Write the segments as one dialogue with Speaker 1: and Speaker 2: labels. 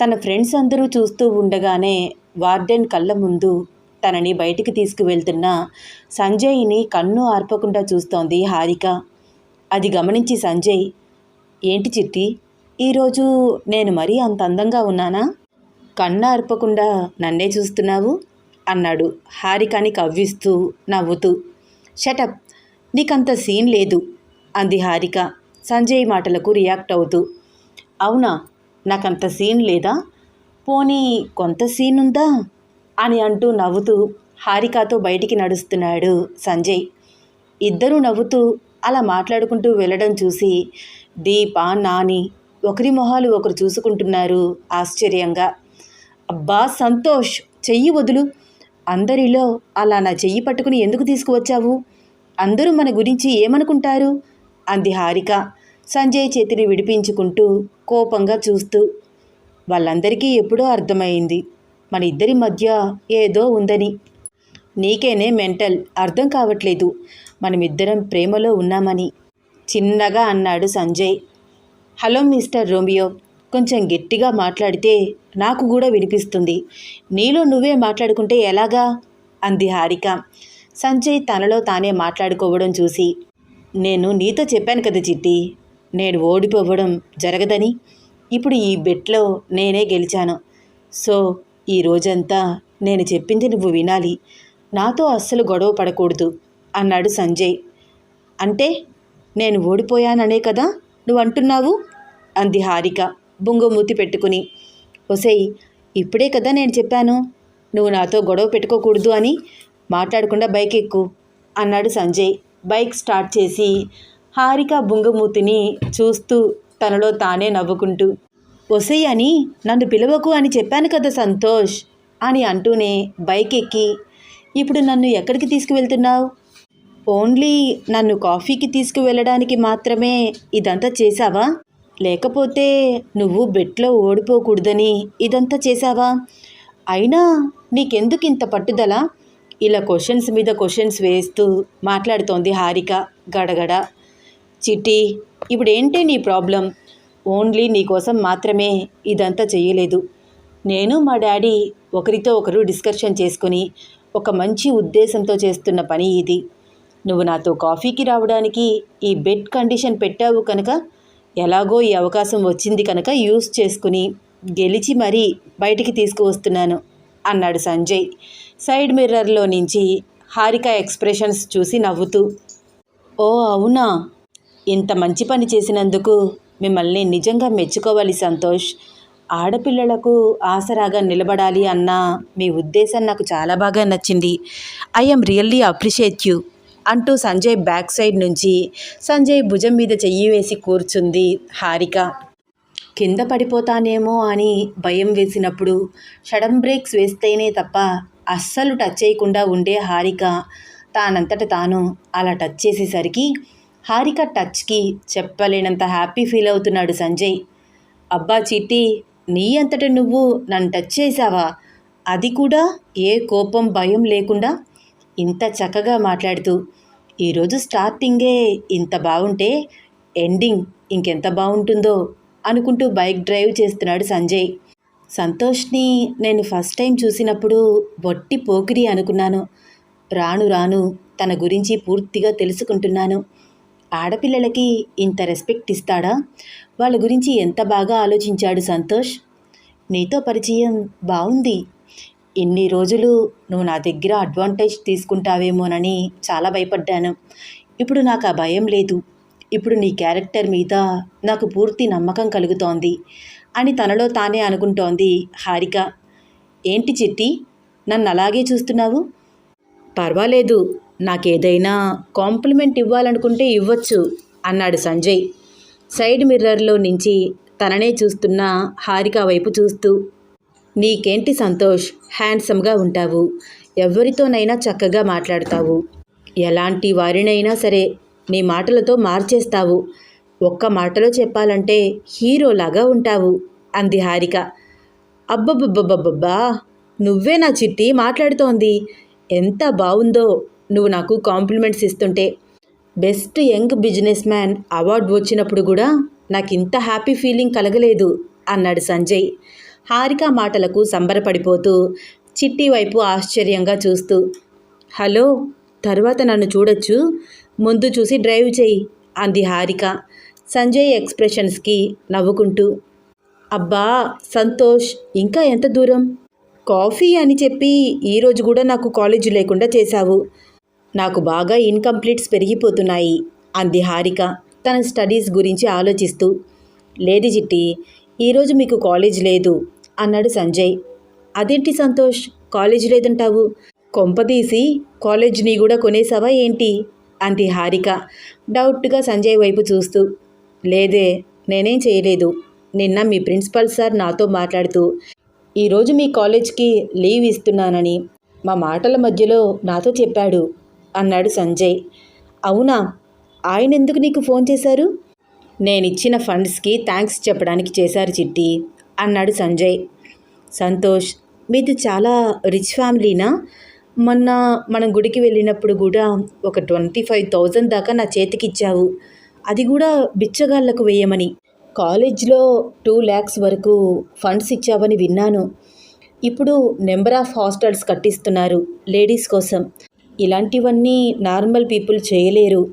Speaker 1: తన ఫ్రెండ్స్ అందరూ చూస్తూ ఉండగానే వార్డెన్ కళ్ళ ముందు తనని బయటికి తీసుకువెళ్తున్న సంజయ్ని కన్ను ఆర్పకుండా చూస్తోంది హారిక. అది గమనించి సంజయ్ ఏంటి చిట్టి ఈరోజు నేను మరీ అంత అందంగా ఉన్నానా? కన్ను ఆర్పకుండా నన్నే చూస్తున్నావు? అన్నాడు హారికని కవ్విస్తూ నవ్వుతూ. షటప్ నీకంత సీన్ లేదు అంది హారిక. సంజయ్ మాటలకు రియాక్ట్ అవుతూ. అవునా? నాకంత సీన్ లేదా? పోనీ కొంత సీన్ ఉందా అని అంటూ నవ్వుతూ హారికతో బయటికి నడుస్తున్నాడు సంజయ్. ఇద్దరూ నవ్వుతూ అలా మాట్లాడుకుంటూ వెళ్ళడం చూసి దీప నాని ఒకరి మొహాలు ఒకరు చూసుకుంటున్నారు ఆశ్చర్యంగా. అబ్బా సంతోష్ చెయ్యి వదులు. అందరిలో అలా నా చెయ్యి పట్టుకుని ఎందుకు తీసుకువచ్చావు? అందరూ మన గురించి ఏమనుకుంటారు? అంది హారిక. సంజయ్ చేతిని విడిపించుకుంటూ కోపంగా చూస్తూ వాళ్ళందరికీ ఎప్పుడో అర్థమైంది. మన ఇద్దరి మధ్య ఏదో ఉందని. నీకేనే మెంటల్ అర్థం కావట్లేదు. మనమిద్దరం ప్రేమలో ఉన్నామని చిన్నగా అన్నాడు సంజయ్. హలో మిస్టర్ రోమియో కొంచెం గట్టిగా మాట్లాడితే నాకు కూడా వినిపిస్తుంది. నీలో నువ్వే మాట్లాడుకుంటే ఎలాగా? అంది హారిక. సంజయ్ తనలో తానే మాట్లాడుకోవడం చూసి నేను నీతో చెప్పాను కదా చిట్టి నేను ఓడిపోవడం జరగదని ఇప్పుడు ఈ బెట్లో నేనే గెలిచాను. సో ఈ రోజంతా నేను చెప్పింది నువ్వు వినాలి. నాతో అస్సలు గొడవ పడకూడదు అన్నాడు సంజయ్. అంటే నేను ఓడిపోయాననే కదా నువ్వు అంటున్నావు? అంది హారిక బొంగమూతి పెట్టుకుని. ఒసేయ్ ఇప్పుడే కదా నేను చెప్పాను నువ్వు నాతో గొడవ పెట్టుకోకూడదు అని మాట్లాడకుండా బైక్ ఎక్కు అన్నాడు సంజయ్. బైక్ స్టార్ట్ చేసి హారిక బుంగమూతిని చూస్తూ తనలో తానే నవ్వుకుంటూ ఒసై అని నన్ను పిలవకు అని చెప్పాను కదా సంతోష్ అని అంటూనే బైక్ ఎక్కి ఇప్పుడు నన్ను ఎక్కడికి తీసుకువెళ్తున్నావు? ఓన్లీ నన్ను కాఫీకి తీసుకువెళ్ళడానికి మాత్రమే ఇదంతా చేశావా? లేకపోతే నువ్వు బెట్లో ఓడిపోకూడదని ఇదంతా చేశావా? అయినా నీకెందుకు ఇంత పట్టుదల? ఇలా క్వశ్చన్స్ మీద క్వశ్చన్స్ వేస్తూ మాట్లాడుతోంది హారిక గడగడ. చిట్టి ఇప్పుడు ఏంటి నీ ప్రాబ్లం? ఓన్లీ నీకోసం మాత్రమే ఇదంతా చేయలేదు నేను మా డాడీ ఒకరితో ఒకరు డిస్కషన్ చేసుకుని ఒక మంచి ఉద్దేశంతో చేస్తున్న పని ఇది. నువ్వు నాతో కాఫీకి రావడానికి ఈ బెడ్ కండిషన్ పెట్టావు కనుక ఎలాగో ఈ అవకాశం వచ్చింది కనుక యూస్ చేసుకుని గెలిచి మరీ బయటికి తీసుకువస్తున్నాను అన్నాడు సంజయ్ సైడ్ మిర్రర్లో నుంచి హారిక ఎక్స్ప్రెషన్స్ చూసి నవ్వుతూ. ఓ అవునా? ఇంత మంచి పని చేసినందుకు మిమ్మల్ని నిజంగా మెచ్చుకోవాలి సంతోష్. ఆడపిల్లలకు ఆసరాగా నిలబడాలి అన్న మీ ఉద్దేశం నాకు చాలా బాగా నచ్చింది. ఐ రియల్లీ అప్రిషియేట్ యూ అంటూ సంజయ్ బ్యాక్ సైడ్ నుంచి సంజయ్ భుజం మీద చెయ్యి వేసి కూర్చుంది హారిక. కింద పడిపోతానేమో అని భయం వేసినప్పుడు షడన్ బ్రేక్స్ వేస్తేనే తప్ప అస్సలు టచ్ చేయకుండా ఉండే హారిక తానంతట తాను అలా టచ్ చేసేసరికి హారిక టచ్కి చెప్పలేనంత హ్యాపీ ఫీల్ అవుతున్నాడు సంజయ్. అబ్బా చిట్టి నీ అంతట నువ్వు నన్ను టచ్ చేశావా? అది కూడా ఏ కోపం భయం లేకుండా ఇంత చక్కగా మాట్లాడుతూ ఈరోజు స్టార్టింగే ఇంత బాగుంటే ఎండింగ్ ఇంకెంత బాగుంటుందో అనుకుంటూ బైక్ డ్రైవ్ చేస్తున్నాడు సంజయ్. సంతోష్ని నేను ఫస్ట్ టైం చూసినప్పుడు బొట్టి పోకిరి అనుకున్నాను. రాను రాను తన గురించి పూర్తిగా తెలుసుకుంటున్నాను. ఆడపిల్లలకి ఇంత రెస్పెక్ట్ ఇస్తాడా? వాళ్ళ గురించి ఎంత బాగా ఆలోచించాడు సంతోష్? నీతో పరిచయం బాగుంది ఇన్ని రోజులు నువ్వు నా దగ్గర అడ్వాంటేజ్ తీసుకుంటావేమోనని చాలా భయపడ్డాను. ఇప్పుడు నాకు ఆ భయం లేదు. ఇప్పుడు నీ క్యారెక్టర్ మీద నాకు పూర్తి నమ్మకం కలుగుతోంది అని తనలో తానే అనుకుంటోంది హారిక. ఏంటి చిట్టి? నన్ను అలాగే చూస్తున్నావు? పర్వాలేదు. నాకేదైనా కాంప్లిమెంట్ ఇవ్వాలనుకుంటే ఇవ్వచ్చు అన్నాడు సంజయ్. సైడ్ మిర్రర్లో నుంచి తననే చూస్తున్న హారిక వైపు చూస్తూ నీకేంటి సంతోష్? హ్యాండ్సమ్గా ఉంటావు. ఎవరితోనైనా చక్కగా మాట్లాడతావు. ఎలాంటి వారినైనా సరే నీ మాటలతో మార్చేస్తావు. ఒక్క మాటలో చెప్పాలంటే హీరోలాగా ఉంటావు అంది హారిక. అబ్బబ్బబ్బబ్బబ్బా నువ్వే నా చిట్టి మాట్లాడుతోంది. ఎంత బాగుందో నువ్వు నాకు కాంప్లిమెంట్స్ ఇస్తుంటే best young business man award వచ్చినప్పుడు కూడా నాకు ఇంత హ్యాపీ ఫీలింగ్ కలగలేదు అన్నాడు సంజయ్. హారిక మాటలకు సంబరపడిపోతూ చిట్టి వైపు ఆశ్చర్యంగా చూస్తూ హలో తర్వాత నన్ను చూడొచ్చు? ముందు చూసి డ్రైవ్ చేయి అంది హారిక సంజయ్ ఎక్స్ప్రెషన్స్కి నవ్వుకుంటూ. అబ్బా సంతోష్ ఇంకా ఎంత దూరం? కాఫీ అని చెప్పి ఈరోజు కూడా నాకు కాలేజీ లేకుండా చేశావు. నాకు బాగా ఇన్కంప్లీట్స్ పెరిగిపోతున్నాయి అంది హారిక తన స్టడీస్ గురించి ఆలోచిస్తూ. లేదు చిట్టి ఈరోజు మీకు కాలేజ్ లేదు అన్నాడు సంజయ్. అదేంటి సంతోష్ కాలేజ్ లేదంటావు? కొంపదీసి కాలేజ్ని కూడా కొనేసావా ఏంటి? అంది హారిక డౌట్గా సంజయ్ వైపు చూస్తూ. లేదే నేనేం చేయలేదు. నిన్న మీ ప్రిన్సిపల్ సార్ నాతో మాట్లాడుతూ ఈరోజు మీ కాలేజ్కి లీవ్ ఇస్తున్నానని మా మాటల మధ్యలో నాతో చెప్పాడు. అన్నాడు సంజయ్. అవునా? ఆయన ఎందుకు నీకు ఫోన్ చేశారు? నేనిచ్చిన ఫండ్స్కి థ్యాంక్స్ చెప్పడానికి చేశారు చిట్టి అన్నాడు సంజయ్. సంతోష్ మీది చాలా రిచ్ ఫ్యామిలీనా? మొన్న మనం గుడికి వెళ్ళినప్పుడు కూడా ఒక ట్వంటీ ఫైవ్ థౌజండ్ దాకా నా చేతికి ఇచ్చావు అది కూడా బిచ్చగాళ్ళకు వేయమని. కాలేజ్లో టూ ల్యాక్స్ వరకు ఫండ్స్ ఇచ్చావని విన్నాను. ఇప్పుడు నెంబర్ ఆఫ్ హాస్టల్స్ కట్టిస్తున్నారు లేడీస్ కోసం. ఇలాంటివన్నీ నార్మల్ పీపుల్ చేయలేరు.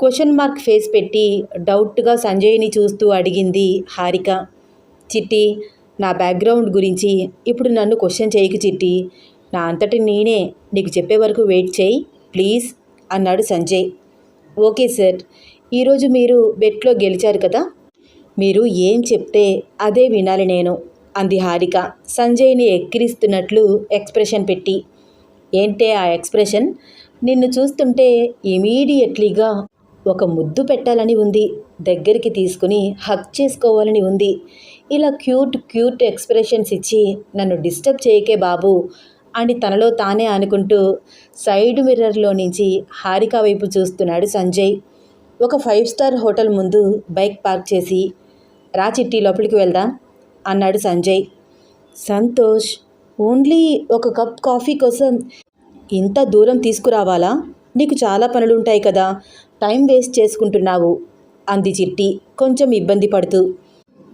Speaker 1: క్వశ్చన్ మార్క్ ఫేస్ పెట్టి డౌట్గా సంజయ్ని చూస్తూ అడిగింది హారిక. చిట్టి నా బ్యాక్గ్రౌండ్ గురించి ఇప్పుడు నన్ను క్వశ్చన్ చేయకు చిట్టి. నా అంతటి నేనే నీకు చెప్పే వరకు వెయిట్ చేయి ప్లీజ్ అన్నాడు సంజయ్. ఓకే సార్ ఈరోజు మీరు బెట్లో గెలిచారు కదా? మీరు ఏం చెప్తే అదే వినాలి నేను అంది హారిక. సంజయ్ని ఎక్కిరిస్తున్నట్లు ఎక్స్ప్రెషన్ పెట్టి. ఏంటే ఆ ఎక్స్ప్రెషన్? నిన్ను చూస్తుంటే ఇమీడియట్లీగా ఒక ముద్దు పెట్టాలని ఉంది. దగ్గరికి తీసుకుని హక్ చేసుకోవాలని ఉంది. ఇలా క్యూట్ క్యూట్ ఎక్స్ప్రెషన్స్ ఇచ్చి నన్ను డిస్టర్బ్ చేయకే బాబు అని తనలో తానే అనుకుంటూ సైడ్ మిర్రర్లో నుంచి హారిక వైపు చూస్తున్నాడు సంజయ్. ఒక ఫైవ్ స్టార్ హోటల్ ముందు బైక్ పార్క్ చేసి రా చిట్టి లోపలికి వెళ్దాం అన్నాడు సంజయ్. సంతోష్ ఓన్లీ ఒక కప్ కాఫీ కోసం ఇంత దూరం తీసుకురావాలా? నీకు చాలా పనులుంటాయి కదా. టైం వేస్ట్ చేసుకుంటున్నావు అంది చిట్టి కొంచెం ఇబ్బంది పడుతూ.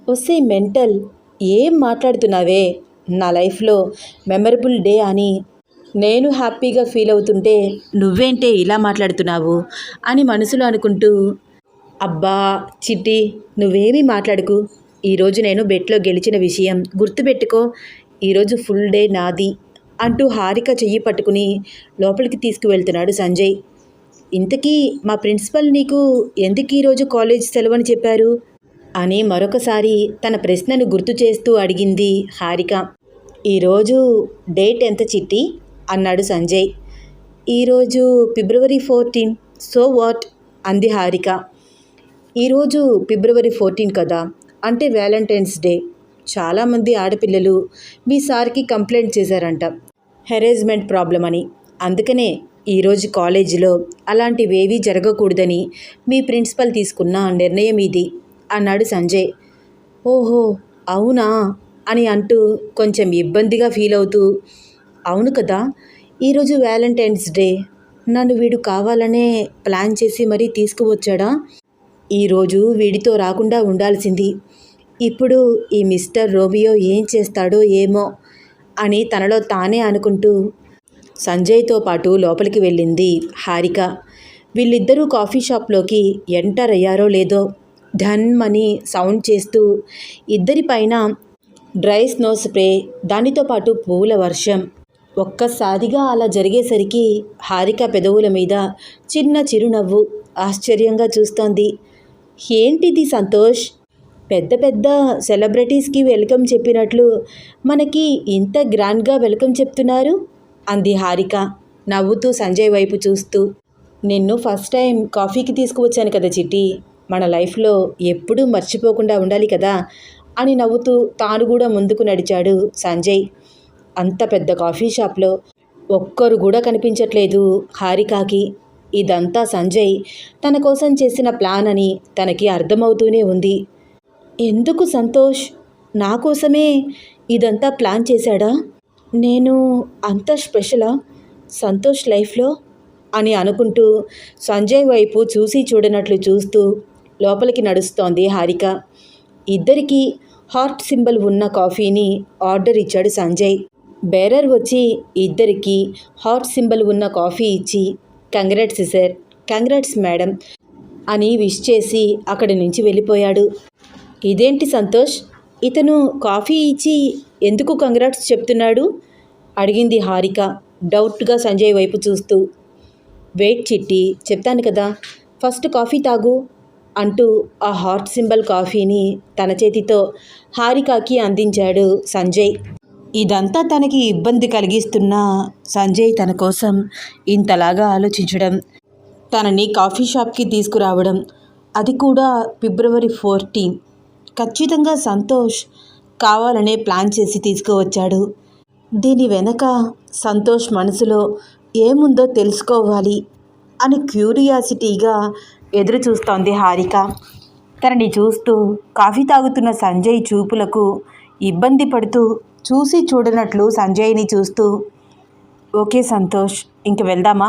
Speaker 1: వస్తే మెంటల్ ఏం మాట్లాడుతున్నావే? నా లైఫ్లో మెమరబుల్ డే అని నేను హ్యాపీగా ఫీల్ అవుతుంటే నువ్వేంటే ఇలా మాట్లాడుతున్నావు అని మనసులో అనుకుంటూ అబ్బా చిట్టి నువ్వేమీ మాట్లాడుకు. ఈరోజు నేను బెట్లో గెలిచిన విషయం గుర్తుపెట్టుకో. ఈరోజు ఫుల్ డే నాది అంటూ హారిక చెయ్యి పట్టుకుని లోపలికి తీసుకువెళ్తున్నాడు సంజయ్. ఇంతకీ మా ప్రిన్సిపల్ నీకు ఎందుకు ఈరోజు కాలేజ్ సెలవని చెప్పారు? అని మరొకసారి తన ప్రశ్నను గుర్తు చేస్తూ అడిగింది హారిక. ఈరోజు డేట్ ఎంత చిట్టి? అన్నాడు సంజయ్. ఈరోజు ఫిబ్రవరి ఫోర్టీన్. So what? అంది హారిక. ఈరోజు ఫిబ్రవరి ఫోర్టీన్ కదా? అంటే వ్యాలంటైన్స్ డే. చాలామంది ఆడపిల్లలు మీ సార్కి కంప్లైంట్ చేశారంట. హెరేజ్మెంట్ ప్రాబ్లం అని. అందుకనే ఈరోజు కాలేజీలో అలాంటివేవీ జరగకూడదని మీ ప్రిన్సిపల్ తీసుకున్న నిర్ణయం ఇది అన్నాడు సంజయ్. ఓహో అవునా? అని అంటూ కొంచెం ఇబ్బందిగా ఫీల్ అవుతూ అవును కదా ఈరోజు వ్యాలంటైన్స్ డే నన్ను వీడు కావాలనే ప్లాన్ చేసి మరీ తీసుకువచ్చాడా? ఈరోజు వీడితో రాకుండా ఉండాల్సింది ఇప్పుడు ఈ మిస్టర్ రోమియో ఏం చేస్తాడో ఏమో అని తనలో తానే అనుకుంటూ సంజయ్తో పాటు లోపలికి వెళ్ళింది హారిక. వీళ్ళిద్దరూ కాఫీ షాప్లోకి ఎంటర్ అయ్యారో లేదో ధన్మని సౌండ్ చేస్తూ ఇద్దరిపైన డ్రై స్నో స్ప్రే దానితో పాటు పువ్వుల వర్షం. ఒక్కసారిగా అలా జరిగేసరికి హారిక పెదవుల మీద చిన్న చిరునవ్వు ఆశ్చర్యంగా చూస్తోంది. ఏంటిది సంతోష్? పెద్ద పెద్ద సెలబ్రిటీస్కి వెల్కమ్ చెప్పినట్లు మనకి ఇంత గ్రాండ్గా వెల్కమ్ చెప్తున్నారు? అంది హారిక నవ్వుతూ సంజయ్ వైపు చూస్తూ. నిన్ను ఫస్ట్ టైం కాఫీకి తీసుకువచ్చాను కదా చిట్టి మన లైఫ్లో ఎప్పుడూ మర్చిపోకుండా ఉండాలి కదా అని నవ్వుతూ తాను కూడా ముందుకు నడిచాడు సంజయ్. అంత పెద్ద కాఫీ షాప్లో ఒక్కరు కూడా కనిపించట్లేదు హారికాకి. ఇదంతా సంజయ్ తన కోసం చేసిన ప్లాన్ అని తనకి అర్థమవుతూనే ఉంది. ఎందుకు సంతోష్? నా కోసమే ఇదంతా ప్లాన్ చేశాడా? నేను అంత స్పెషలా? సంతోష్ లైఫ్లో? అని అనుకుంటూ సంజయ్ వైపు చూసి చూడనట్లు చూస్తూ లోపలికి నడుస్తోంది హారిక. ఇద్దరికీ హార్ట్ సింబల్ ఉన్న కాఫీని ఆర్డర్ ఇచ్చాడు సంజయ్. బేరర్ వచ్చి ఇద్దరికి హార్ట్ సింబల్ ఉన్న కాఫీ ఇచ్చి కంగ్రాట్స్ సార్. కంగ్రాట్స్ మేడం అని విష్ చేసి అక్కడి నుంచి వెళ్ళిపోయాడు. ఇదేంటి సంతోష్? ఇతను కాఫీ ఇచ్చి ఎందుకు కంగ్రాట్స్ చెప్తున్నాడు? అడిగింది హారిక డౌట్గా సంజయ్ వైపు చూస్తూ. వెయిట్ చిట్టి చెప్తాను కదా ఫస్ట్ కాఫీ తాగు అంటూ ఆ హార్ట్ సింబల్ కాఫీని తన చేతితో హారికకి అందించాడు సంజయ్. ఇదంతా తనకి ఇబ్బంది కలిగిస్తున్న సంజయ్ తన కోసం ఇంతలాగా ఆలోచించడం తనని కాఫీ షాప్కి తీసుకురావడం అది కూడా ఫిబ్రవరి ఫోర్టీన్. ఖచ్చితంగా సంతోష్ కావాలనే ప్లాన్ చేసి తీసుకువచ్చాడు. దీని వెనక సంతోష్ మనసులో ఏముందో తెలుసుకోవాలి అని క్యూరియాసిటీగా ఎదురు చూస్తోంది హారిక. తనని చూస్తూ కాఫీ తాగుతున్న సంజయ్ చూపులకు ఇబ్బంది పడుతూ చూసి చూడనట్లు సంజయ్ని చూస్తూ ఓకే సంతోష్ ఇంక వెళ్దామా?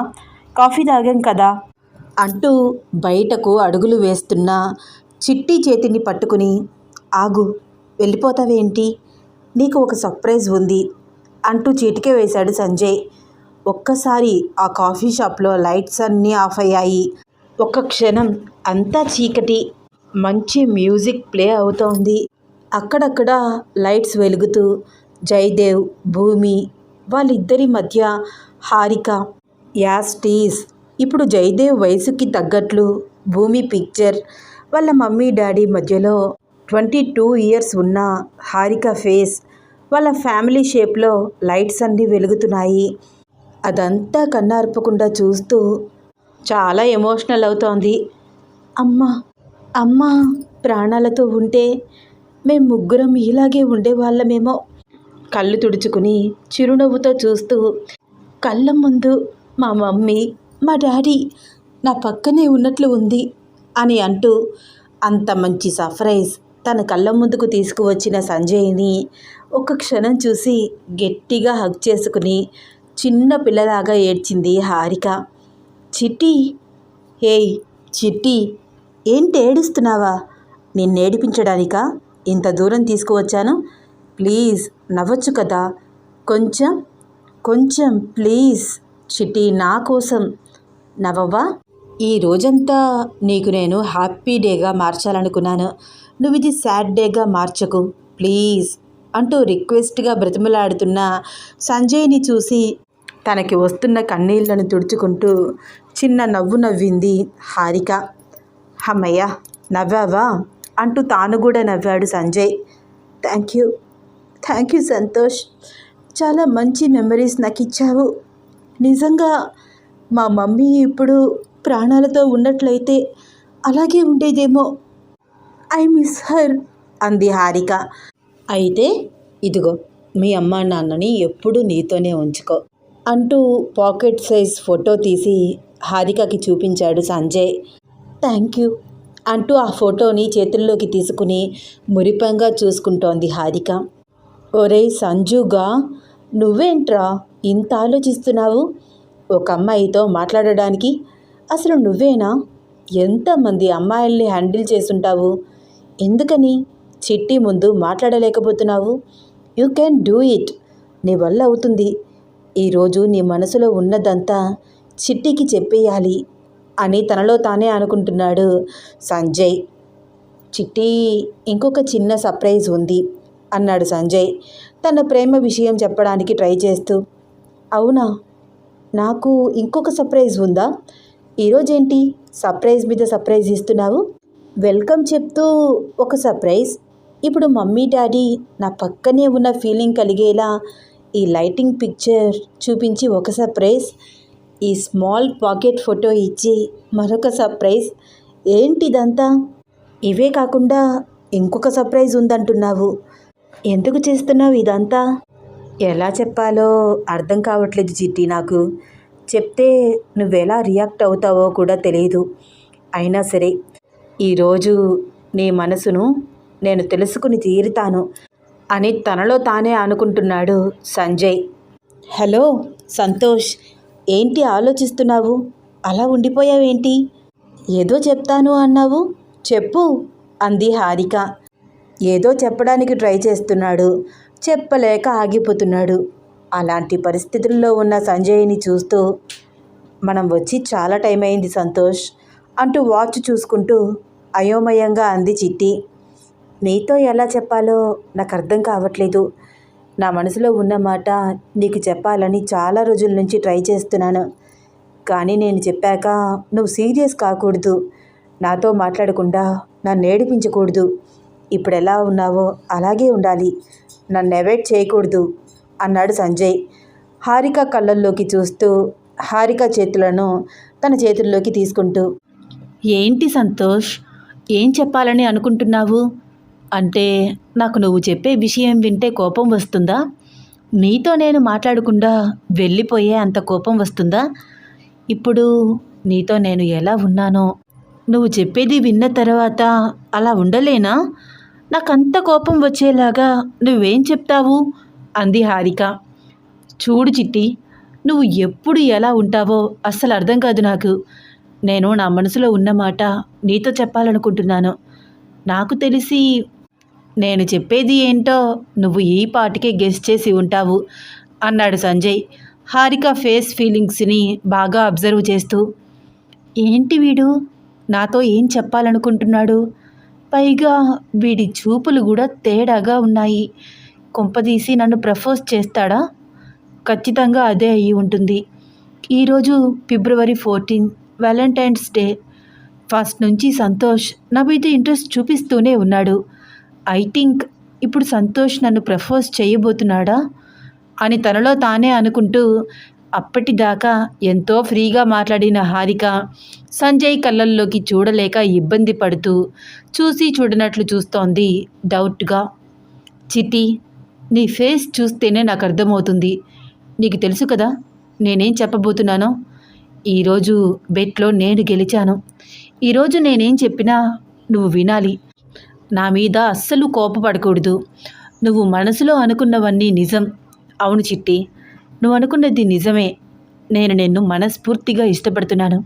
Speaker 1: కాఫీ తాగాం కదా అంటూ బయటకు అడుగులు వేస్తున్న చిట్టి చేతిని పట్టుకుని ఆగు వెళ్ళిపోతావేంటి? నీకు ఒక సర్ప్రైజ్ ఉంది అంటూ చీటికే వేశాడు సంజయ్. ఒక్కసారి ఆ కాఫీ షాప్లో లైట్స్ అన్నీ ఆఫ్ అయ్యాయి. ఒక్క క్షణం అంతా చీకటి మంచి మ్యూజిక్ ప్లే అవుతోంది. అక్కడక్కడ లైట్స్ వెలుగుతూ జయదేవ్ భూమి వాళ్ళిద్దరి మధ్య హారిక యాస్టీస్ ఇప్పుడు జయదేవ్ వయసుకి తగ్గట్లు భూమి పిక్చర్ వాళ్ళ మమ్మీ డాడీ మధ్యలో ట్వంటీ టూ ఇయర్స్ ఉన్న హారిక ఫేస్ వాళ్ళ ఫ్యామిలీ షేప్లో లైట్స్ అన్నీ వెలుగుతున్నాయి. అదంతా కన్నార్పకుండా చూస్తూ చాలా ఎమోషనల్ అవుతోంది. అమ్మ అమ్మ ప్రాణాలతో ఉంటే మేము ముగ్గురం ఇలాగే ఉండేవాళ్ళమేమో. కళ్ళు తుడుచుకుని చిరునవ్వుతో చూస్తూ కళ్ళ ముందు మా మమ్మీ మా డాడీ నా పక్కనే ఉన్నట్లు ఉంది అని అంటూ అంత మంచి సర్ప్రైజ్ తన కళ్ళ ముందుకు తీసుకువచ్చిన సంజయ్ని ఒక క్షణం చూసి గట్టిగా హగ్ చేసుకుని చిన్న పిల్లలాగా ఏడ్చింది హారిక. చిట్టి! ఏయ్ చిట్టి! ఏంటి ఏడుస్తున్నావా? నిన్నేడిపించడానికా ఇంత దూరం తీసుకువచ్చాను? ప్లీజ్ నవ్వచ్చు కదా. కొంచెం కొంచెం ప్లీజ్ చిట్టి నా కోసం నవ్వవా ఈ రోజంతా నీకు నేను హ్యాపీ డేగా మార్చాలనుకున్నాను. నువ్వు ఇది సాడ్ డేగా మార్చకు ప్లీజ్ అంటూ రిక్వెస్ట్గా బ్రతిమలాడుతున్న సంజయ్ని చూసి తనకి వస్తున్న కన్నీళ్ళను తుడుచుకుంటూ చిన్న నవ్వు నవ్వింది హారిక. అమ్మయ్య నవ్వావా? అంటూ తాను కూడా నవ్వాడు Sanjay. Thank you thank you Santosh చాలా మంచి మెమరీస్ నాకు ఇచ్చావు నిజంగా మా మమ్మీ ఇప్పుడు ప్రాణాలతో ఉన్నట్లయితే అలాగే ఉండేదేమో. ఐ మిస్ హర్ అంది హారిక. అయితే ఇదిగో మీ అమ్మా నాన్నని ఎప్పుడు నీతోనే ఉంచుకో అంటూ పాకెట్ సైజ్ ఫోటో తీసి హారికకి చూపించాడు సంజయ్. థ్యాంక్ యూ అంటూ ఆ ఫోటోని చేతుల్లోకి తీసుకుని మురిపంగా చూసుకుంటోంది హారిక. ఒరే సంజుగా నువ్వేంట్రా ఇంత ఆలోచిస్తున్నావు? ఒక అమ్మాయితో మాట్లాడడానికి అసలు నువ్వేనా? ఎంతమంది అమ్మాయిల్ని హ్యాండిల్ చేసుంటావు ఎందుకని? చిట్టి ముందు మాట్లాడలేకపోతున్నావు? You can do it. నీ వల్ల అవుతుంది. ఈరోజు నీ మనసులో ఉన్నదంతా చిట్టికి చెప్పేయాలి అని తనలో తానే అనుకుంటున్నాడు సంజయ్. చిట్టి ఇంకొక చిన్న సర్ప్రైజ్ ఉంది అన్నాడు సంజయ్ తన ప్రేమ విషయం చెప్పడానికి ట్రై చేస్తూ. అవునా? నాకు ఇంకొక సర్ప్రైజ్ ఉందా? ఈరోజేంటి సర్ప్రైజ్ మీద సర్ప్రైజ్ ఇస్తున్నావు? వెల్కమ్ చెప్తూ ఒక సర్ప్రైజ్. ఇప్పుడు మమ్మీ డాడీ నా పక్కనే ఉన్న ఫీలింగ్ కలిగేలా ఈ లైటింగ్ పిక్చర్ చూపించి ఒక సర్ప్రైజ్. ఈ స్మాల్ పాకెట్ ఫోటో ఇచ్చి మరొక సర్ప్రైజ్. ఏంటిదంతా? ఇవే కాకుండా ఇంకొక సర్ప్రైజ్ ఉందంటున్నావు. ఎందుకు చేస్తున్నావు ఇదంతా? ఎలా చెప్పాలో అర్థం కావట్లేదు జిట్టి నాకు. చెప్తే నువ్వెలా రియాక్ట్ అవుతావో కూడా తెలియదు అయినా సరే ఈరోజు నీ మనసును నేను తెలుసుకుని తీరుతాను అని తనలో తానే అనుకుంటున్నాడు సంజయ్. హలో సంతోష్ ఏంటి ఆలోచిస్తున్నావు? అలా ఉండిపోయావేంటి? ఏదో చెప్తాను అన్నావు? చెప్పు అంది హారిక. ఏదో చెప్పడానికి ట్రై చేస్తున్నాడు చెప్పలేక ఆగిపోతున్నాడు. అలాంటి పరిస్థితుల్లో ఉన్న సంజయ్ని చూస్తూ మనం వచ్చి చాలా టైం అయింది సంతోష్ అంటూ వాచ్ చూసుకుంటూ అయోమయంగా అంది చిట్టి. నీతో ఎలా చెప్పాలో నాకు అర్థం కావట్లేదు. నా మనసులో ఉన్న మాట నీకు చెప్పాలని చాలా రోజుల నుంచి ట్రై చేస్తున్నాను. కానీ నేను చెప్పాక నువ్వు సీరియస్ కాకూడదు. నాతో మాట్లాడకుండా నన్ను ఏడిపించకూడదు. ఇప్పుడు ఎలా ఉన్నావో అలాగే ఉండాలి. నన్ను అవాయిడ్ చేయకూడదు అన్నాడు సంజయ్. హారిక కళ్ళల్లోకి చూస్తూ హారిక చేతులను తన చేతుల్లోకి తీసుకుంటూ ఏంటి సంతోష్? ఏం చెప్పాలని అనుకుంటున్నావు? అంటే నాకు నువ్వు చెప్పే విషయం వింటే కోపం వస్తుందా? నీతో నేను మాట్లాడకుండా వెళ్ళిపోయే అంత కోపం వస్తుందా? ఇప్పుడు నీతో నేను ఎలా ఉన్నానో నువ్వు చెప్పేది విన్న తర్వాత అలా ఉండలేనా? నాకంత కోపం వచ్చేలాగా నువ్వేం చెప్తావు? అంది హారిక. చూడు చిట్టి నువ్వు ఎప్పుడు ఎలా ఉంటావో అస్సలు అర్థం కాదు నాకు. నేను నా మనసులో ఉన్న మాట నీతో చెప్పాలనుకుంటున్నాను. నాకు తెలిసి నేను చెప్పేది ఏంటో నువ్వు ఈ పాటికే గెస్ట్ చేసి ఉంటావు అన్నాడు సంజయ్ హారిక ఫేస్ ఫీలింగ్స్ని బాగా అబ్జర్వ్ చేస్తూ. ఏంటి వీడు? నాతో ఏం చెప్పాలనుకుంటున్నాడు? పైగా వీడి చూపులు కూడా తేడాగా ఉన్నాయి. కొంపదీసి నన్ను ప్రపోజ్ చేస్తాడా? ఖచ్చితంగా అదే అయి ఉంటుంది. ఈరోజు February fourteen Valentine's day first నుంచి సంతోష్. నా మీద ఇంట్రెస్ట్ చూపిస్తూనే ఉన్నాడు. ఐ థింక్ ఇప్పుడు సంతోష్ నన్ను ప్రపోజ్ చేయబోతున్నాడా? అని తనలో తానే అనుకుంటూ అప్పటిదాకా ఎంతో ఫ్రీగా మాట్లాడిన హారిక సంజయ్ కళ్ళల్లోకి చూడలేక ఇబ్బంది పడుతూ చూసి చూడనట్లు చూస్తోంది డౌట్గా. చితి నీ ఫేస్ చూస్తేనే నాకు అర్థమవుతుంది. నీకు తెలుసు కదా నేనేం చెప్పబోతున్నానో? ఈరోజు బెట్లో నేను గెలిచాను. ఈరోజు నేనేం చెప్పినా నువ్వు వినాలి. నా మీద అస్సలు కోపపడకూడదు. నువ్వు మనసులో అనుకున్నవన్నీ నిజం. అవును చిట్టి నువ్వు అనుకున్నది నిజమే. నేను నిన్ను మనస్ఫూర్తిగా ఇష్టపడుతున్నాను.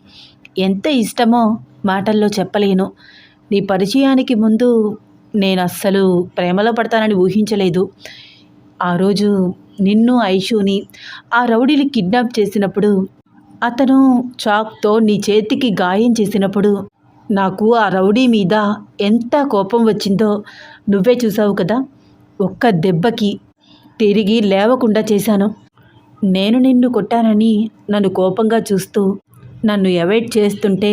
Speaker 1: ఎంత ఇష్టమో మాటల్లో చెప్పలేను. నీ పరిచయానికి ముందు నేను అస్సలు ప్రేమలో పడతానని ఊహించలేదు. ఆ రోజు నిన్ను ఐషుని ఆ రౌడీలు కిడ్నాప్ చేసినప్పుడు అతను చాక్తో నీ చేతికి గాయం చేసినప్పుడు నాకు ఆ రౌడీ మీద ఎంత కోపం వచ్చిందో నువ్వే చూసావు కదా. ఒక్క దెబ్బకి తిరిగి లేవకుండా చేశాను. నేను నిన్ను కొట్టానని నన్ను కోపంగా చూస్తూ నన్ను అవాయిడ్ చేస్తుంటే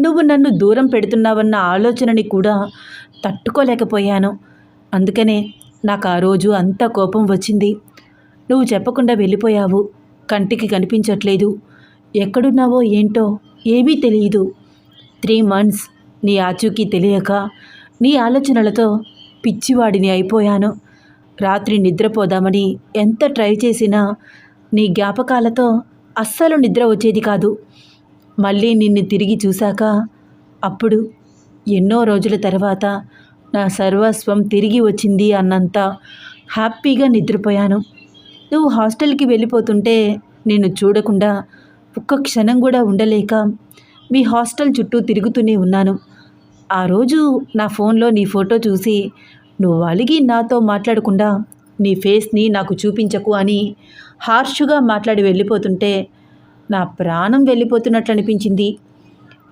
Speaker 1: నువ్వు నన్ను దూరం పెడుతున్నావన్న ఆలోచనని కూడా తట్టుకోలేకపోయాను. అందుకనే నాకు ఆ రోజు అంత కోపం వచ్చింది. నువ్వు చెప్పకుండా వెళ్ళిపోయావు. కంటికి కనిపించట్లేదు. ఎక్కడున్నావో ఏంటో ఏమీ తెలియదు త్రీ మంత్స్ నీ ఆచూకీ తెలియక నీ ఆలోచనలతో పిచ్చివాడిని అయిపోయాను. రాత్రి నిద్రపోదామని ఎంత ట్రై చేసినా నీ జ్ఞాపకాలతో అస్సలు నిద్ర వచ్చేది కాదు. మళ్ళీ నిన్ను తిరిగి చూశాక అప్పుడు ఎన్నో రోజుల తర్వాత నా సర్వస్వం తిరిగి వచ్చింది అన్నంత హ్యాపీగా నిద్రపోయాను. నువ్వు హాస్టల్కి వెళ్ళిపోతుంటే నేను చూడకుండా ఒక్క క్షణం కూడా ఉండలేక మీ హాస్టల్ చుట్టూ తిరుగుతూనే ఉన్నాను. ఆ రోజు నా ఫోన్లో నీ ఫోటో చూసి నువ్వు అలిగి నాతో మాట్లాడకుండా నీ ఫేస్ని నాకు చూపించకు అని హార్ష్గా మాట్లాడి వెళ్ళిపోతుంటే నా ప్రాణం వెళ్ళిపోతున్నట్లు అనిపించింది.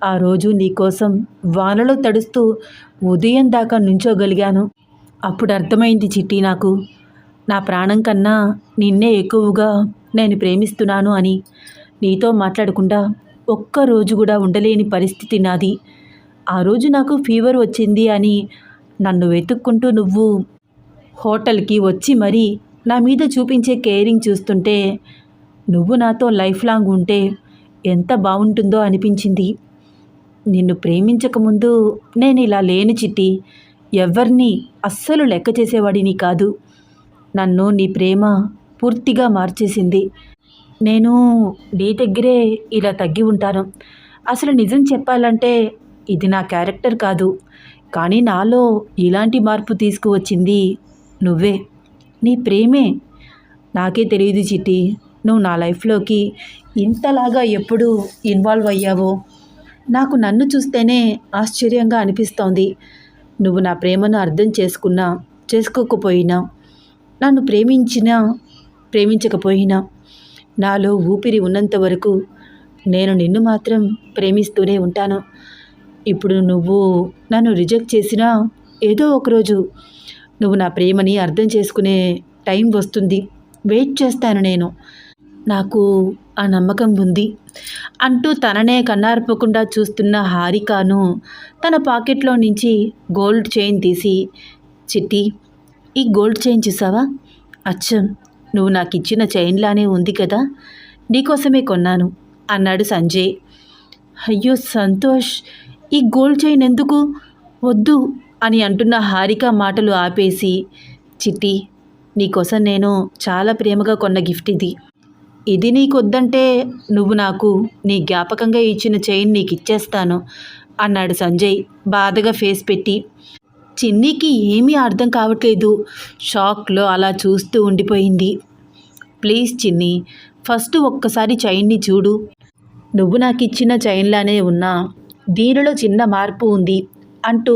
Speaker 1: ఆ రోజు నీకోసం వానలో తడుస్తూ ఉదయం దాకా నుంచోగలిగాను. అప్పుడు అర్థమైంది చిట్టి నాకు నా ప్రాణం కన్నా నిన్నే ఎక్కువగా నేను ప్రేమిస్తున్నాను అని నీతో మాట్లాడకుండా ఒక్క రోజు కూడా ఉండలేని పరిస్థితి నాది. ఆ రోజు నాకు ఫీవర్ వచ్చింది అని నన్ను వెతుక్కుంటూ నువ్వు హోటల్కి వచ్చి మరీ నా మీద చూపించే కేరింగ్ చూస్తుంటే నువ్వు నాతో లైఫ్ లాంగ్ ఉంటే ఎంత బాగుంటుందో అనిపించింది. నిన్ను ప్రేమించకముందు నేను ఇలా లేను చిట్టి ఎవరిని అస్సలు లెక్క చేసేవాడిని కాదు. నన్ను నీ ప్రేమ పూర్తిగా మార్చేసింది. నేను నీ దగ్గరే ఇలా తగ్గి ఉంటాను. అసలు నిజం చెప్పాలంటే ఇది నా క్యారెక్టర్ కాదు. కానీ నాలో ఇలాంటి మార్పు తీసుకువచ్చింది నువ్వే. నీ ప్రేమే. నాకే తెలియదు చిట్టి. నువ్వు నా లైఫ్లోకి ఇంతలాగా ఎప్పుడు ఇన్వాల్వ్ అయ్యావో? నాకు నన్ను చూస్తేనే ఆశ్చర్యంగా అనిపిస్తోంది. నువ్వు నా ప్రేమను అర్థం చేసుకున్నా చేసుకోకపోయినా నన్ను ప్రేమించినా ప్రేమించకపోయినా నాలో ఊపిరి ఉన్నంత వరకు నేను నిన్ను మాత్రం ప్రేమిస్తూనే ఉంటాను. ఇప్పుడు నువ్వు నన్ను రిజెక్ట్ చేసినా ఏదో ఒకరోజు నువ్వు నా ప్రేమని అర్థం చేసుకునే టైం వస్తుంది. వెయిట్ చేస్తాను నేను. నాకు ఆ నమ్మకం ఉంది. అంటూ తననే కన్నార్పకుండా చూస్తున్న హారికాను తన పాకెట్లో నుంచి గోల్డ్ చైన్ తీసి చిట్టి ఈ గోల్డ్ చైన్ చూసావా? అచ్చం నువ్వు నాకు ఇచ్చిన చైన్లానే ఉంది కదా నీకోసమే కొన్నాను అన్నాడు సంజయ్. అయ్యో సంతోష్ ఈ గోల్డ్ చైన్ ఎందుకు? వద్దు అని అంటున్న హారిక మాటలు ఆపేసి చిట్టి నీకోసం నేను చాలా ప్రేమగా కొన్న గిఫ్ట్ ఇది. ఇది నీకు వద్దంటే నువ్వు నాకు నీ జ్ఞాపకంగా ఇచ్చిన చైన్ నీకు ఇచ్చేస్తాను అన్నాడు సంజయ్ బాధగా ఫేస్ పెట్టి. చిన్నికి ఏమీ అర్థం కావట్లేదు. షాక్లో అలా చూస్తూ ఉండిపోయింది. ప్లీజ్ చిన్ని ఫస్ట్ ఒక్కసారి చైన్ని చూడు. నువ్వు నాకు ఇచ్చిన చైన్లానే ఉన్నా దీనిలో చిన్న మార్పు ఉంది అంటూ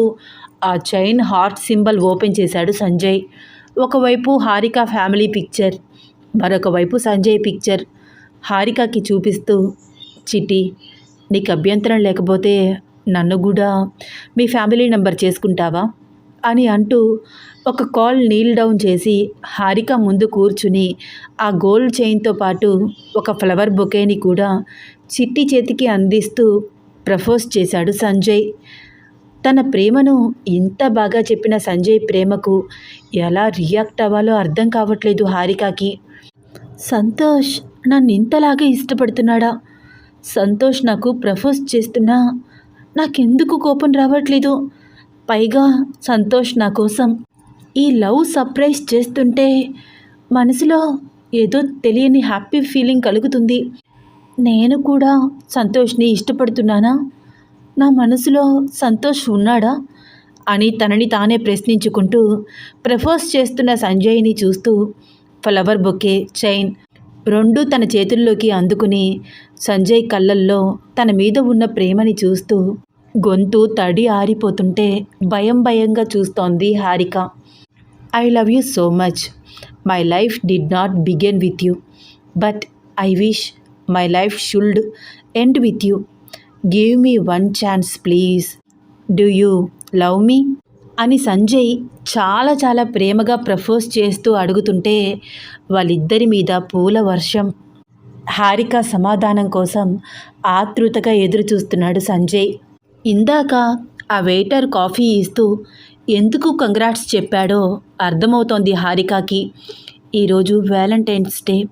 Speaker 1: ఆ చైన్ హార్ట్ సింబల్ ఓపెన్ చేశాడు సంజయ్. ఒకవైపు హారిక ఫ్యామిలీ పిక్చర్ మరొక వైపు సంజయ్ పిక్చర్. హారికకి చూపిస్తూ చిటి నీకు అభ్యంతరం లేకపోతే నన్ను కూడా మీ ఫ్యామిలీ నెంబర్ చేసుకుంటావా? అని అంటూ ఒక కాల్ నీల్ డౌన్ చేసి హారిక ముందు కూర్చుని ఆ గోల్డ్ చైన్తో పాటు ఒక ఫ్లవర్ బొకేని కూడా చిట్టి చేతికి అందిస్తూ ప్రపోజ్ చేశాడు సంజయ్. తన ప్రేమను ఇంత బాగా చెప్పిన సంజయ్ ప్రేమకు ఎలా రియాక్ట్ అవ్వాలో అర్థం కావట్లేదు హారికకి. సంతోష్ నన్ను ఇంతలాగా ఇష్టపడుతున్నాడా? సంతోష్ నాకు ప్రపోజ్ చేస్తున్నా నాకెందుకు కోపం రావట్లేదు? పైగా సంతోష్ నా కోసం ఈ లవ్ సర్ప్రైజ్ చేస్తుంటే మనసులో ఏదో తెలియని హ్యాపీ ఫీలింగ్ కలుగుతుంది. నేను కూడా సంతోష్ని ఇష్టపడుతున్నానా? నా మనసులో సంతోష్ ఉన్నాడా? అని తనని తానే ప్రశ్నించుకుంటూ ప్రపోజ్ చేస్తున్న సంజయ్ని చూస్తూ ఫ్లవర్ బొకే చైన్ రెండు తన చేతుల్లోకి అందుకుని సంజయ్ కళ్ళల్లో తన మీద ఉన్న ప్రేమని చూస్తూ గొంతు తడి ఆరిపోతుంటే భయం భయంగా చూస్తోంది Harika. I love you so much my life did not begin with you but I wish my life should end with you give me one chance please do you love me అని సంజయ్ చాలా చాలా ప్రేమగా propose చేస్తూ అడుగుతుంటే వాళ్ళిద్దరి మీద పూల వర్షం. హారిక సమాధానం కోసం ఆతృతగా ఎదురు చూస్తున్నాడు సంజయ్. ఇందాక ఆ వెయిటర్ కాఫీ ఇస్తూ ఎందుకు కంగ్రాట్స్ చెప్పాడో అర్థమవుతోంది హారికకి. ఈరోజు వ్యాలంటైన్స్ డే.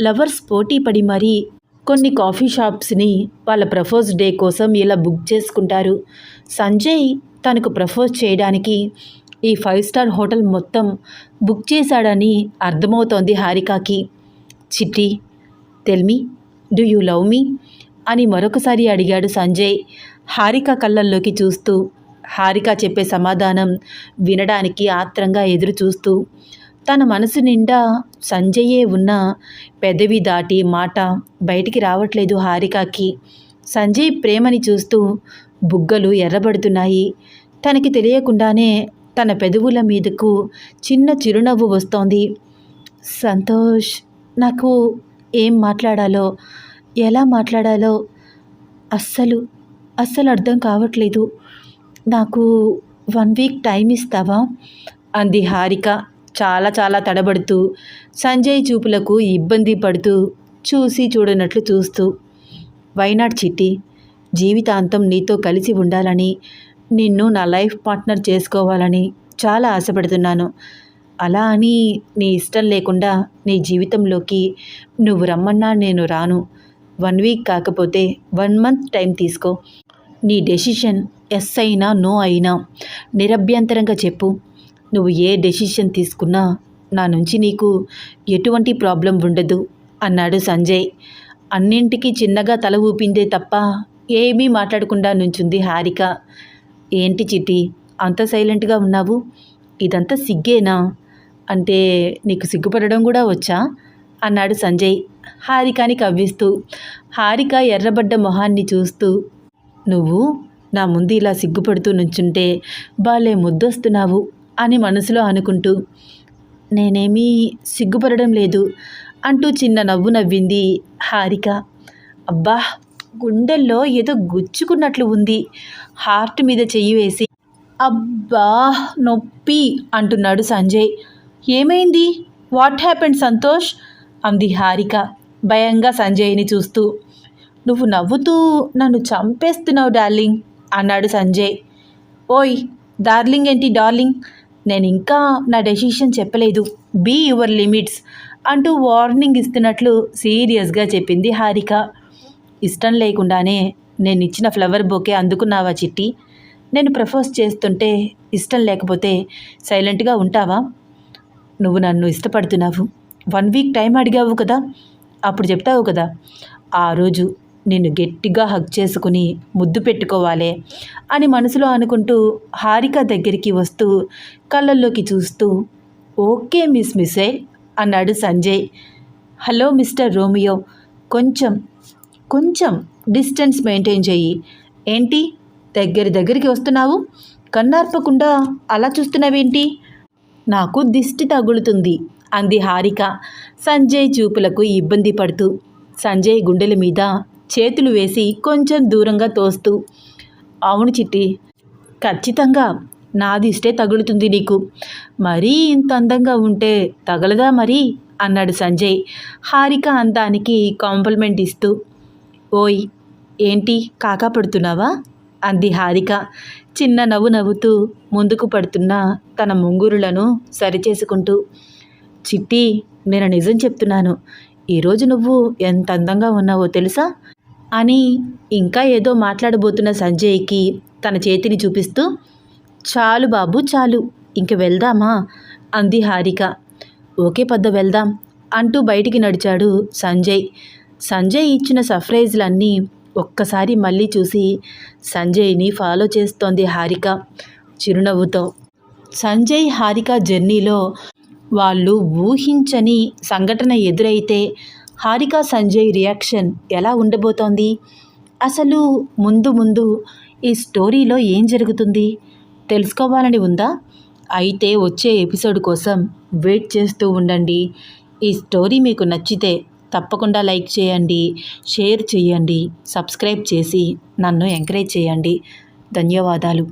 Speaker 1: లవర్స్ పోటీ పడి మరీ కొన్ని కాఫీ షాప్స్ని వాళ్ళ ప్రపోజ్ డే కోసం ఇలా బుక్ చేసుకుంటారు. సంజయ్ తనకు ప్రపోజ్ చేయడానికి ఈ ఫైవ్ స్టార్ హోటల్ మొత్తం బుక్ చేశాడని అర్థమవుతోంది హారికాకి. Chitti tell me do you love me? అని మరొకసారి అడిగాడు సంజయ్. హారిక కళ్ళల్లోకి చూస్తూ హారిక చెప్పే సమాధానం వినడానికి ఆత్రంగా ఎదురు చూస్తూ తన మనసు నిండా సంజయే ఉన్న పెదవి దాటి మాట బయటికి రావట్లేదు హారికకి. సంజయ్ ప్రేమని చూస్తూ బుగ్గలు ఎర్రబడుతున్నాయి. తనకి తెలియకుండానే తన పెదవుల మీదకు చిన్న చిరునవ్వు వస్తోంది. సంతోష్ నాకు ఏం మాట్లాడాలో ఎలా మాట్లాడాలో అస్సలు అస్సలు అర్థం కావట్లేదు. నాకు వన్ వీక్ టైం ఇస్తావా? అంది హారిక చాలా చాలా తడబడుతూ సంజయ్ చూపులకు ఇబ్బంది పడుతూ చూసి చూడనట్లు చూస్తూ. వైనాడ్ చిట్టి? జీవితాంతం నీతో కలిసి ఉండాలని నిన్ను నా లైఫ్ పార్ట్నర్ చేసుకోవాలని చాలా ఆశపడుతున్నాను. అలా అని నీ ఇష్టం లేకుండా నీ జీవితంలోకి నువ్వు రమ్మన్నా నేను రాను. వన్ వీక్ కాకపోతే వన్ మంత్ టైం తీసుకో. నీ డెసిషన్ ఎస్ అయినా నో అయినా నిరభ్యంతరంగా చెప్పు. నువ్వు ఏ డెసిషన్ తీసుకున్నా నా నుంచి నీకు ఎటువంటి ప్రాబ్లం ఉండదు అన్నాడు సంజయ్. అన్నింటికీ చిన్నగా తల ఊపిందే తప్ప ఏమీ మాట్లాడకుండా నుంచుంది హారిక. ఏంటి చిటి అంత సైలెంట్గా ఉన్నావు? ఇదంతా సిగ్గేనా? అంటే నీకు సిగ్గుపడడం కూడా వచ్చా? అన్నాడు సంజయ్. హారికాని కవ్విస్తూ హారిక ఎర్రబడ్డ మొహాన్ని చూస్తూ నువ్వు నా ముందు ఇలా సిగ్గుపడుతూ నుంచుంటే బాలే ముద్దొస్తున్నావు అని మనసులో అనుకుంటూ నేనేమీ సిగ్గుపడడం లేదు అంటూ చిన్న నవ్వు నవ్వింది హారిక. అబ్బా గుండెల్లో ఏదో గుచ్చుకున్నట్లు ఉంది. హార్ట్ మీద చెయ్యి వేసి అబ్బా నొప్పి అంటున్నాడు సంజయ్. ఏమైంది? What happened Santosh? అంది హారిక భయంగా సంజయ్ని చూస్తూ. నువ్వు నవ్వుతూ నన్ను చంపేస్తున్నావు డార్లింగ్ అన్నాడు సంజయ్. ఓయ్ డార్లింగ్ ఏంటి డార్లింగ్? నేను ఇంకా నా డెసిషన్ చెప్పలేదు. బీ యువర్ లిమిట్స్ అంటూ వార్నింగ్ ఇస్తున్నట్లు సీరియస్గా చెప్పింది హారిక. ఇష్టం లేకుండానే నేను ఇచ్చిన ఫ్లవర్ బొకే అందుకున్నావా చిట్టి? నేను ప్రపోజ్ చేస్తుంటే ఇష్టం లేకపోతే సైలెంట్గా ఉంటావా? నువ్వు నన్ను ఇష్టపడుతున్నావు. వన్ వీక్ టైం అడిగావు కదా? అప్పుడు చెప్తావు కదా? ఆ రోజు నిన్ను గట్టిగా హగ్ చేసుకుని ముద్దు పెట్టుకోవాలే అని మనసులో అనుకుంటూ హారిక దగ్గరికి వస్తూ కళ్ళల్లోకి చూస్తూ ఓకే మిస్ మిసైల్ అన్నాడు సంజయ్. హలో మిస్టర్ రోమియో కొంచెం కొంచెం డిస్టెన్స్ మెయింటైన్ చెయ్యి. ఏంటి దగ్గర దగ్గరికి వస్తున్నావు? కన్నార్పకుండా అలా చూస్తున్నావేంటి? నాకు దిష్టి తగులుతుంది అంది హారిక. సంజయ్ చూపులకు ఇబ్బంది పడుతూ సంజయ్ గుండెల మీద చేతులు వేసి కొంచెం దూరంగా తోస్తూ అవును చిట్టి ఖచ్చితంగా నాదిష్టే తగులుతుంది నీకు. మరీ ఇంత అందంగా ఉంటే తగలదా మరి? అన్నాడు సంజయ్ హారిక అందానికి కాంప్లిమెంట్ ఇస్తూ. ఓయ్ ఏంటి? కాకా పడుతున్నావా? అంది హారిక చిన్న నవ్వు నవ్వుతూ ముందుకు పడుతున్న తన ముంగురులను సరిచేసుకుంటూ. చిట్టి నేను నిజం చెప్తున్నాను. ఈరోజు నువ్వు ఎంత అందంగా ఉన్నావో తెలుసా? అని ఇంకా ఏదో మాట్లాడబోతున్న సంజయ్కి తన చేతిని చూపిస్తూ చాలు బాబు చాలు. ఇంక వెళ్దామా? అంది హారిక. ఓకే పద్ద వెళ్దాం అంటూ బయటికి నడిచాడు సంజయ్. సంజయ్ ఇచ్చిన సర్ప్రైజ్లన్నీ ఒక్కసారి మళ్ళీ చూసి సంజయ్ని ఫాలో చేస్తోంది హారిక చిరునవ్వుతో. సంజయ్ హారిక జర్నీలో వాళ్ళు ఊహించని సంఘటన ఎదురైతే హారిక సంజయ్ రియాక్షన్ ఎలా ఉండబోతోంది? అసలు ముందు ముందు ఈ స్టోరీలో ఏం జరుగుతుంది? తెలుసుకోవాలని ఉందా? అయితే వచ్చే ఎపిసోడ్ కోసం వెయిట్ చేస్తూ ఉండండి. ఈ స్టోరీ మీకు నచ్చితే తప్పకుండా లైక్ చేయండి షేర్ చేయండి సబ్స్క్రైబ్ చేసి నన్ను ఎంకరేజ్ చేయండి. ధన్యవాదాలు.